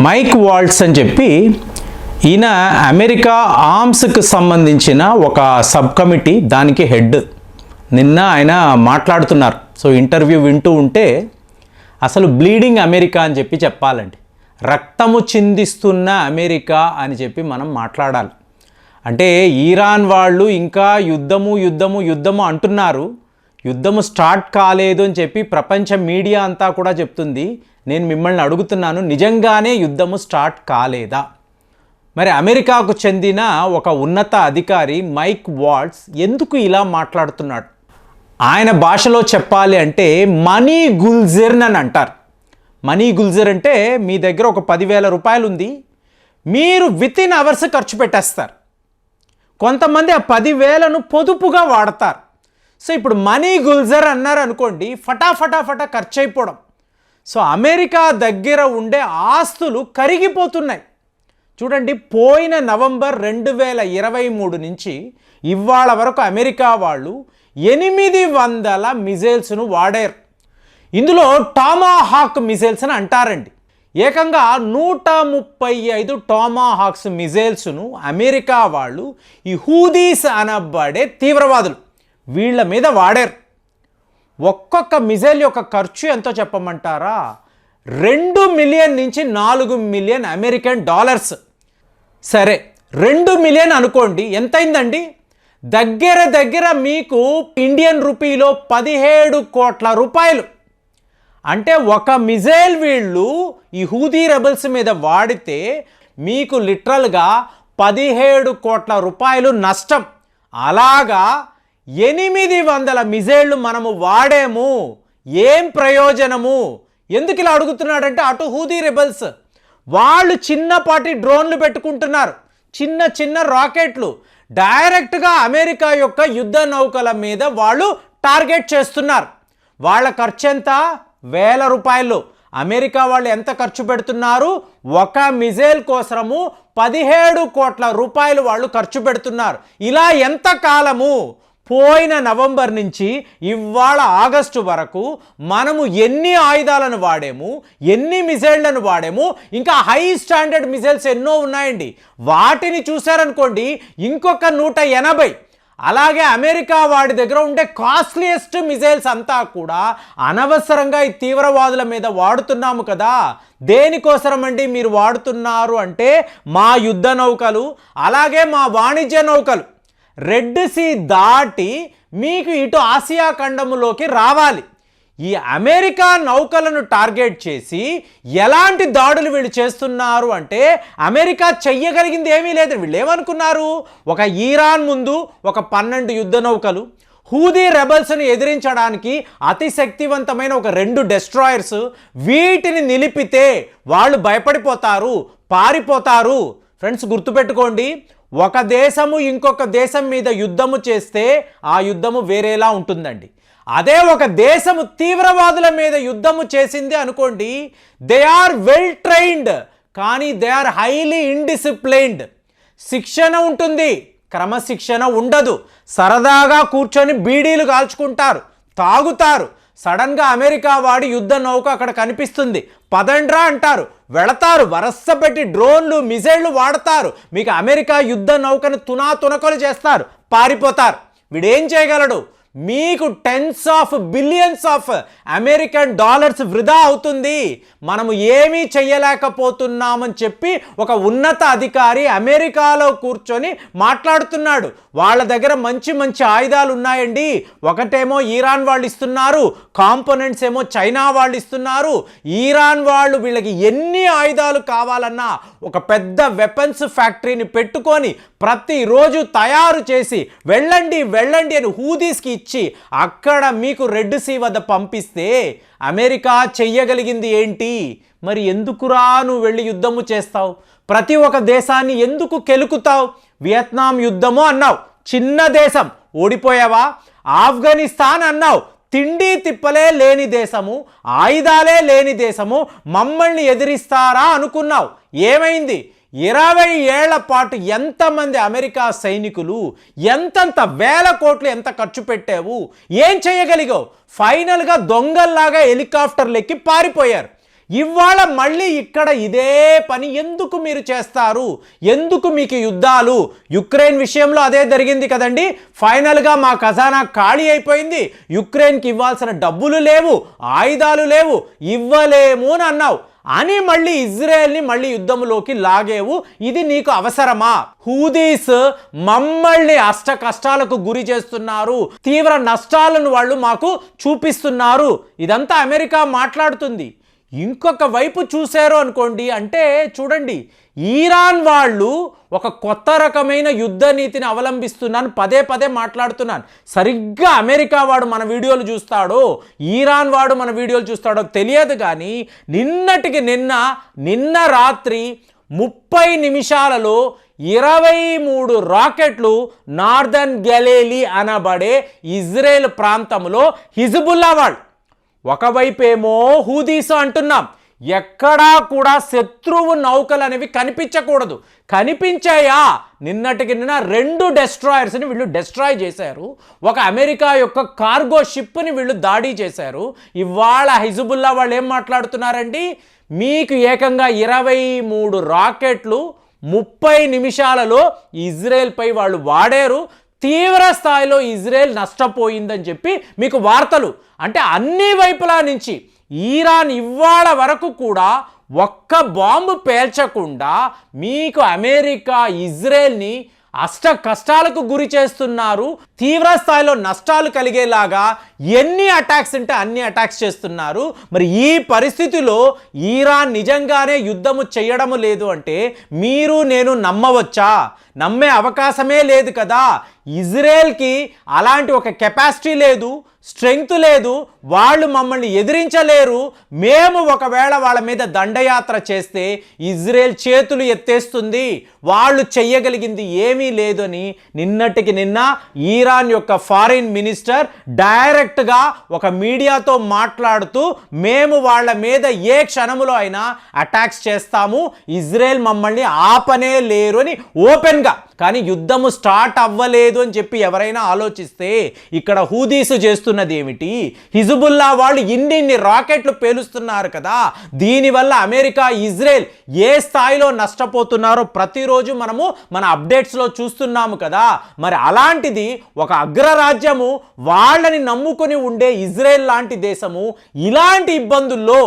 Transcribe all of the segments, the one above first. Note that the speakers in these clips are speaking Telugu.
మైక్ వాల్ట్స్ అని చెప్పి ఈయన అమెరికా ఆర్మ్స్కి సంబంధించిన ఒక సబ్ కమిటీ దానికి హెడ్. నిన్న ఆయన మాట్లాడుతున్నారు. సో ఇంటర్వ్యూ వింటూ ఉంటే అసలు బ్లీడింగ్ అమెరికా అని చెప్పి చెప్పాలండి. రక్తము చిందిస్తున్న అమెరికా అని చెప్పి మనం మాట్లాడాలి. అంటే ఈరాన్ వాళ్ళు ఇంకా యుద్ధము యుద్ధము యుద్ధము అంటున్నారు. యుద్ధము స్టార్ట్ కాలేదు అని చెప్పి ప్రపంచ మీడియా అంతా కూడా చెప్తుంది. నేను మిమ్మల్ని అడుగుతున్నాను నిజంగానే యుద్ధము స్టార్ట్ కాలేదా? మరి అమెరికాకు చెందిన ఒక ఉన్నత అధికారి మైక్ వాట్స్ ఎందుకు ఇలా మాట్లాడుతున్నాడు? ఆయన భాషలో చెప్పాలి అంటే మనీ గుల్జెర్న్ అని అంటారు. మనీ గుల్జర్ అంటే మీ దగ్గర ఒక పదివేల రూపాయలు ఉంది మీరు విత్ ఇన్ అవర్స్ ఖర్చు పెట్టేస్తారు. కొంతమంది ఆ పదివేలను పొదుపుగా వాడతారు. సో ఇప్పుడు మనీ గుల్జర్ అన్నారు అనుకోండి ఫటాఫటా ఫటా ఖర్చు అయిపోవడం. సో అమెరికా దగ్గర ఉండే ఆస్తులు కరిగిపోతున్నాయి. చూడండి పోయిన నవంబర్ రెండు వేల ఇరవై మూడు నుంచి ఇవాళ వరకు అమెరికా వాళ్ళు ఎనిమిది వందల మిజైల్స్ను వాడారు. ఇందులో టామాహాక్ మిజైల్స్ అని అంటారండి. ఏకంగా నూట ముప్పై ఐదు టామాహాక్స్ మిజైల్స్ను అమెరికా వాళ్ళు ఈ హూదీస్ అనబడే తీవ్రవాదులు వీళ్ళ మీద వాడారు. ఒక్కొక్క మిజైల్ యొక్క ఖర్చు ఎంతో చెప్పమంటారా? రెండు మిలియన్ నుంచి నాలుగు మిలియన్ అమెరికన్ డాలర్స్. సరే రెండు మిలియన్ అనుకోండి ఎంతైందండి? దగ్గర దగ్గర మీకు ఇండియన్ రూపీలో పదిహేడు కోట్ల రూపాయలు. అంటే ఒక మిజైల్ వీళ్ళు ఈ హూదీ రెబల్స్ మీద వాడితే మీకు లిటరల్గా పదిహేడు కోట్ల రూపాయలు నష్టం. అలాగా ఎనిమిది వందల మిజైళ్ళు మనము వాడేము? ఏం ప్రయోజనము? ఎందుకు ఇలా అడుగుతున్నాడంటే అటు హూదీ రెబల్స్. వాళ్ళు చిన్నపాటి డ్రోన్లు పెట్టుకుంటున్నారు. చిన్న చిన్న రాకెట్లు. డైరెక్ట్గా అమెరికా యొక్క యుద్ధ నౌకల మీద వాళ్ళు టార్గెట్ చేస్తున్నారు. వాళ్ళ ఖర్చు ఎంత? వేల రూపాయలు. అమెరికా వాళ్ళు ఎంత ఖర్చు పెడుతున్నారు? ఒక మిజైల్ కోసము పదిహేడు కోట్ల రూపాయలు వాళ్ళు ఖర్చు పెడుతున్నారు. ఇలా ఎంత కాలము? పోయిన నవంబర్ నుంచి ఇవాళ ఆగస్టు వరకు మనము ఎన్ని ఆయుధాలను వాడాము ఎన్ని మిసైళ్ళను వాడాము ఇంకా హై స్టాండర్డ్ మిసైల్స్ ఎన్నో ఉన్నాయండి. వాటిని చూశారనుకోండి ఇంకొక నూట ఎనభై. అలాగే అమెరికా వాడి దగ్గర ఉండే కాస్ట్లీయెస్ట్ మిజైల్స్ అంతా కూడా అనవసరంగా ఈ తీవ్రవాదుల మీద వాడుతున్నాము కదా. దేనికోసరం అండి మీరు వాడుతున్నారు అంటే మా యుద్ధ నౌకలు అలాగే మా వాణిజ్య నౌకలు. రెడ్ సీ దాటి మీకు ఇటు ఆసియా ఖండములోకి రావాలి. ఈ అమెరికా నౌకలను టార్గెట్ చేసి ఎలాంటి దాడులు వీళ్ళు చేస్తున్నారు అంటే అమెరికా చెయ్యగలిగింది ఏమీ లేదు. వీళ్ళు ఏమనుకున్నారు? ఒక ఈరాన్ ముందు ఒక పన్నెండు యుద్ధ నౌకలు హూదీ రెబల్స్ని ఎదిరించడానికి అతి శక్తివంతమైన ఒక రెండు డెస్ట్రాయర్స్ వీటిని నిలిపితే వాళ్ళు భయపడిపోతారు పారిపోతారు. ఫ్రెండ్స్ గుర్తుపెట్టుకోండి ఒక దేశము ఇంకొక దేశం మీద యుద్ధము చేస్తే ఆ యుద్ధము వేరేలా ఉంటుందండి. అదే ఒక దేశము తీవ్రవాదుల మీద యుద్ధము చేసింది అనుకోండి దే ఆర్ వెల్ ట్రైన్డ్ కానీ దే ఆర్ హైలీ ఇండిసిప్లైన్డ్ శిక్షణ ఉంటుంది క్రమశిక్షణ ఉండదు. సరదాగా కూర్చొని బీడీలు కాల్చుకుంటారు తాగుతారు. సడన్గా అమెరికా వాడి యుద్ధ నౌక అక్కడ కనిపిస్తుంది. పదండ్రా అంటారు. వెళతారు. వరస పెట్టి డ్రోన్లు మిజైళ్ళు వాడతారు. మీకు అమెరికా యుద్ధ నౌకను తునా తునకలు చేస్తారు. పారిపోతారు. వీడేం చేయగలడు? మీకు tens of billions of American dollars వృధా అవుతుంది. మనము ఏమీ చెయ్యలేకపోతున్నామని చెప్పి ఒక ఉన్నత అధికారి అమెరికాలో కూర్చొని మాట్లాడుతున్నాడు. వాళ్ళ దగ్గర మంచి మంచి ఆయుధాలు ఉన్నాయండి. ఒకటేమో ఈరాన్ వాళ్ళు ఇస్తున్నారు. కాంపోనెంట్స్ ఏమో చైనా వాళ్ళు ఇస్తున్నారు. ఈరాన్ వాళ్ళు వీళ్ళకి ఎన్ని ఆయుధాలు కావాలన్నా ఒక పెద్ద వెపన్స్ ఫ్యాక్టరీని పెట్టుకొని ప్రతిరోజు తయారు చేసి వెళ్ళండి వెళ్ళండి అని హూదీస్కి ఇచ్చి అక్కడ మీకు రెడ్ సీ వద్ద పంపిస్తే అమెరికా చెయ్యగలిగింది ఏంటి? మరి ఎందుకురా నువ్వు వెళ్ళి యుద్ధము చేస్తావు? ప్రతి ఒక్క దేశాన్ని ఎందుకు కెలుకుతావు? వియత్నాం యుద్ధము అన్నావు. చిన్న దేశం. ఓడిపోయావా? ఆఫ్ఘనిస్తాన్ అన్నావు. తిండి తిప్పలే లేని దేశము ఆయుధాలే లేని దేశము మమ్మల్ని ఎదిరిస్తారా అనుకున్నావు. ఏమైంది? ఇరవై ఏళ్ళ పాటు ఎంతమంది అమెరికా సైనికులు ఎంతంత వేల కోట్లు ఎంత ఖర్చు పెట్టావు ఏం చేయగలిగావు? ఫైనల్గా దొంగల్లాగా హెలికాప్టర్లు ఎక్కి పారిపోయారు. ఇవాళ మళ్ళీ ఇక్కడ ఇదే పని ఎందుకు మీరు చేస్తారు? ఎందుకు మీకు యుద్ధాలు? యుక్రెయిన్ విషయంలో అదే జరిగింది కదండి. ఫైనల్గా మా ఖజానా ఖాళీ అయిపోయింది. యుక్రెయిన్కి ఇవ్వాల్సిన డబ్బులు లేవు ఆయుధాలు లేవు. ఇవ్వలేము అని అన్నావు. అని మళ్ళీ ఇజ్రాయెల్ని మళ్ళీ యుద్ధంలోకి లాగేవు. ఇది నీకు అవసరమా? హూదీస్ మమ్మల్ని అష్ట కష్టాలకు గురి చేస్తున్నారు. తీవ్ర నష్టాలను వాళ్ళు మాకు చూపిస్తున్నారు. ఇదంతా అమెరికా మాట్లాడుతుంది. ఇంకొక వైపు చూశారు అనుకోండి అంటే చూడండి ఈరాన్ వాళ్ళు ఒక కొత్త రకమైన యుద్ధ నీతిని అవలంబిస్తున్నాను పదే పదే మాట్లాడుతున్నాను. సరిగ్గా అమెరికా వాడు మన వీడియోలు చూస్తాడో ఈరాన్ వాడు మన వీడియోలు చూస్తాడో తెలియదు కానీ నిన్నటికి నిన్న నిన్న రాత్రి ముప్పై నిమిషాలలో ఇరవై మూడు రాకెట్లు నార్దర్న్ గెలేలి అనబడే ఇజ్రాయెల్ ప్రాంతంలో హిజబుల్లా వాళ్ళు ఒకవైపేమో హూదీస్ అంటున్నాం. ఎక్కడా కూడా శత్రువు నౌకలు అనేవి కనిపించకూడదు. కనిపించాయా? నిన్నటికి నిన్న రెండు డెస్ట్రాయర్స్ని వీళ్ళు డెస్ట్రాయ్ చేశారు. ఒక అమెరికా యొక్క కార్గో షిప్ని వీళ్ళు దాడి చేశారు. ఇవాళ హిజబుల్లా వాళ్ళు ఏం మాట్లాడుతున్నారండి? మీకు ఏకంగా ఇరవై మూడు రాకెట్లు ముప్పై నిమిషాలలో ఇజ్రాయెల్పై వాళ్ళు వాడారు. తీవ్ర స్థాయిలో ఇజ్రాయెల్ నష్టపోయిందని చెప్పి మీకు వార్తలు. అంటే అన్ని వైపులా నుంచి ఈరాన్ ఇవాళ వరకు కూడా ఒక్క బాంబు పేల్చకుండా మీకు అమెరికా ఇజ్రాయెల్ని అష్ట కష్టాలకు గురి చేస్తున్నారు తీవ్ర స్థాయిలో నష్టాలు కలిగేలాగా ఎన్ని అటాక్స్ ఉంటే అన్ని అటాక్స్ చేస్తున్నారు. మరి ఈ పరిస్థితిలో ఈరాన్ నిజంగానే యుద్ధము చేయడము లేదు అంటే మీరు నేను నమ్మవచ్చా? నమ్మే అవకాశమే లేదు కదా. ఇజ్రాయెల్కి అలాంటి ఒక కెపాసిటీ లేదు. స్ట్రెంగ్త్ లేదు వాళ్ళు మమ్మల్ని ఎదిరించలేరు. మేము ఒకవేళ వాళ్ళ మీద దండయాత్ర చేస్తే ఇజ్రాయెల్ చేతులు ఎత్తేస్తుంది. వాళ్ళు చెయ్యగలిగింది ఏమీ లేదని నిన్నటికి నిన్న ఈరాన్ యొక్క ఫారిన్ మినిస్టర్ డైరెక్ట్గా ఒక మీడియాతో మాట్లాడుతూ మేము వాళ్ళ మీద ఏ క్షణములో అయినా అటాక్స్ చేస్తాము. ఇజ్రాయెల్ మమ్మల్ని ఆపనే లేరు అని ఓపెన్గా. కానీ యుద్ధము స్టార్ట్ అవ్వలేదు అని చెప్పి ఎవరైనా ఆలోచిస్తే ఇక్కడ హూదీసు చేస్తున్నది ఏమిటి హిజుబుల్లా వాళ్ళు ఇన్ని రాకెట్లు పేలుస్తున్నారు కదా దీనివల్ల అమెరికా ఇజ్రాయెల్ ఏ స్థాయిలో నష్టపోతున్నారో ప్రతిరోజు మనము మన అప్డేట్స్లో చూస్తున్నాము కదా. మరి అలాంటిది ఒక అగ్రరాజ్యము వాళ్ళని నమ్ముకొని ఉండే ఇజ్రాయెల్ లాంటి దేశము ఇలాంటి ఇబ్బందుల్లో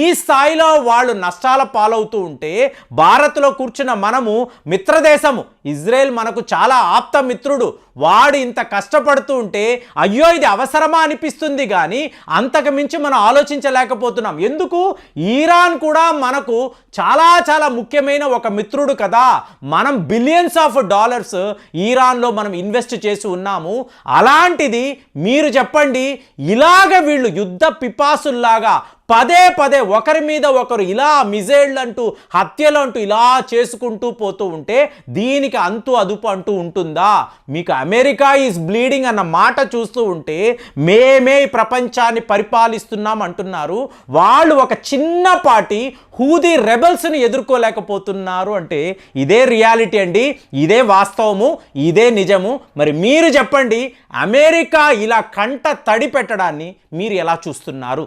ఈ స్థాయిలో వాళ్ళు నష్టాల పాలవుతూ ఉంటే భారత్లో కూర్చున్న మనము మిత్రదేశము ఇజ్రాయెల్ మనకు చాలా ఆప్త మిత్రుడు వాడు ఇంత కష్టపడుతూ ఉంటే అయ్యో ఇది అవసరమా అనిపిస్తుంది కానీ అంతకు మించి మనం ఆలోచించలేకపోతున్నాం. ఎందుకు? ఈరాన్ కూడా మనకు చాలా చాలా ముఖ్యమైన ఒక మిత్రుడు కదా. మనం బిలియన్స్ ఆఫ్ డాలర్స్ ఈరాన్లో మనం ఇన్వెస్ట్ చేసి ఉన్నాము. అలాంటిది మీరు చెప్పండి ఇలాగ వీళ్ళు యుద్ధ పిపాసుల్లాగా పదే పదే ఒకరి మీద ఒకరు ఇలా మిజైళ్ళు అంటూ హత్యలు అంటూ ఇలా చేసుకుంటూ పోతూ ఉంటే దీనికి అంతు అదుపు అంటూ ఉంటుందా? మీకు అమెరికా ఈజ్ బ్లీడింగ్ అన్న మాట చూస్తూ ఉంటే మేమే ఈ ప్రపంచాన్ని పరిపాలిస్తున్నాం అంటున్నారు. వాళ్ళు ఒక చిన్నపాటి హూదీ రెబల్స్ని ఎదుర్కోలేకపోతున్నారు అంటే ఇదే రియాలిటీ అండి ఇదే వాస్తవము ఇదే నిజము. మరి మీరు చెప్పండి అమెరికా ఇలా కంట తడి పెట్టడాన్ని మీరు ఎలా చూస్తున్నారు?